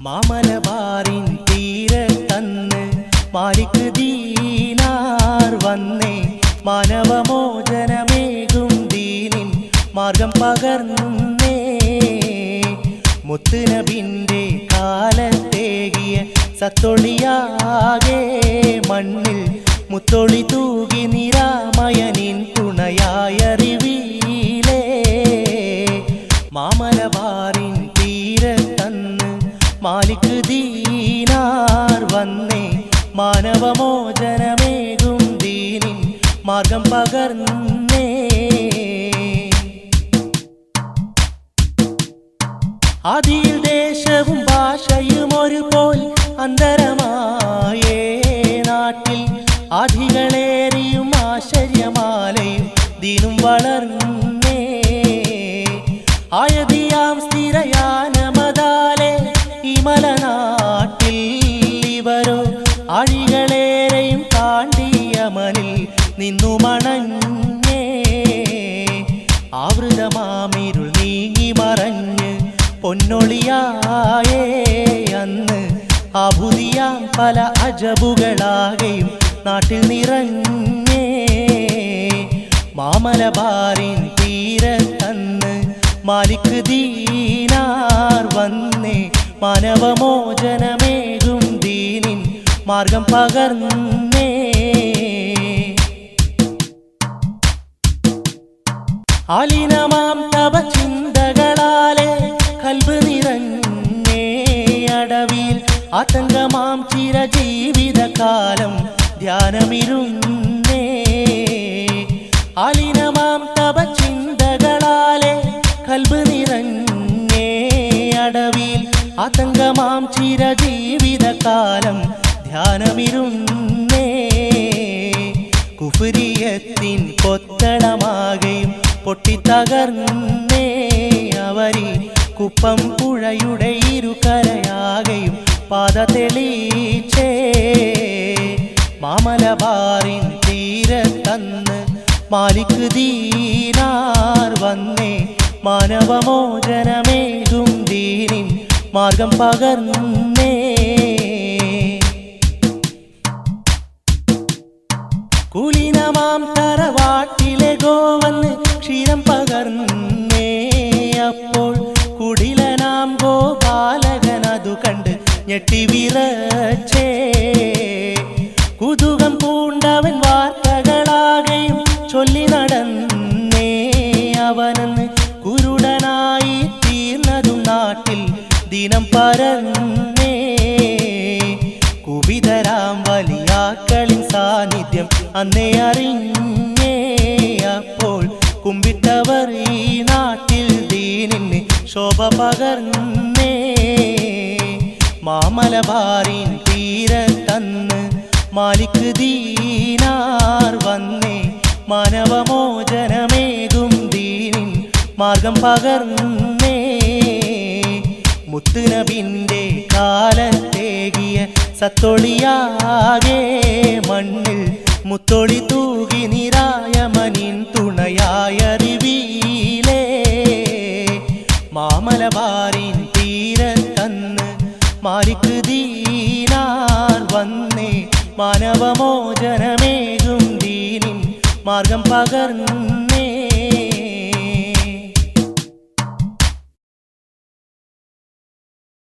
മാമലബാറിൻ തീരത്തന്ന് മാലിക് ദീനാർ വന്നേ. മാനവമോചനമേകും ദീനിൻ മാർഗം പകർന്നേ. മുത്തുനബിന്റെ കാലത്തേകിയ സത്തൊളിയാകെ മണ്ണിൽ മുത്തൊളി തൂകി നിരാമയനിൻ തുണയായറിവീലേ മാനവമോചനമേകും ദീനിൻ മാർഗം പകർന്നേ. അതിൽ ദേശവും ഭാഷയും ഒരുപോൽ അന്തരമായേ. നാട്ടിൽ അധികളേറിയും ആശ്ചര്യമാലയും ദിനും വളർന്നേ. ആയതിയാം ഇവരോ അഴികളേറെയും താണ്ടിയമനിൽ നിന്നു മണഞ്ഞേ. ആവൃതമാമിരുൾ നീങ്ങി മറഞ്ഞ് പൊന്നൊളിയായേ. അന്ന് അഭുതിയാം പല അജബുകളാകെയും നാട്ടിൽ നിറഞ്ഞേ. മാമലബാറിൻ തീരത്തന്ന് മാലിക് ദീനാർ വന്നേ. മാനവമോചനമേകും ദീനിൻ മാർഗം പകർന്നേ. അലിനമാം തപ ചിന്തകളാലെ കൽബ് നിറഞ്ഞേ. അടവിൽ ആതങ്കമാം ചിരജീവിതകാലം ധ്യാനമിരുന്നേ. അലിനമാം തപ ചിന്തകളാലെ കൽബ് നിറഞ്ഞേ. അടവിൽ ആതങ്കമാം ചിരജീവിതകാലം ധ്യാനമിരുന്നേ. കുഫുരിയത്തിൻ കൊത്തളമാകെയും പൊട്ടിത്തകർന്നേ അവരി കുപ്പം പുഴയുടെ ഇരുകരയാകെയും പാത തെളിയിച്ചേ. മാമലബാറിൻ തീരത്തന്ന് മാലിക് ദീനാർ വന്നേ. മാനവമോചനമേകും ദീനിൻ മാർഗം പകർന്നേ. കുലീനമാം തറവാട്ടിലെ ഗോവന്ന് ക്ഷീരം പകർന്നേ. അപ്പോൾ കുടിലനാം ഗോപാലകനതു കണ്ട് ഞെട്ടി വിറച്ചേ. കുതുകം പൂണ്ടവൻ വാർത്തകളാകെയും ചൊല്ലി നടന്നേ. അവനെന്ന് കുരുടനായി തീർന്നതും നാട്ടിൽ ദിനം പരന്നേ. അന്നേ അറിഞ്ഞേ അപ്പോൾ കുമ്പിട്ടവർ ഈ നാട്ടിൽ ദീനിന് ശോഭ പകർന്നേ. മാമലബാറിൻ തീരത്തന്ന് മാലിക്ക് ദീനാർ വന്നേ. മാനവമോചനമേകും ദീനിൻ മാർഗം പകർന്നേ. മുത്തുനബിന്റെ കാലത്തേകിയ സത്തൊളിയാകെ മണ്ണിൽ മുത്തൊളി തൂകി നിരായമനിൻ തുണയായറിവീലേ. മാമലബാറിൻ തീരത്തന്ന് മാലിക് ദീനാർ വന്നേ. മാനവമോചനമേകും ദീനിൻ മാർഗം പകർന്നു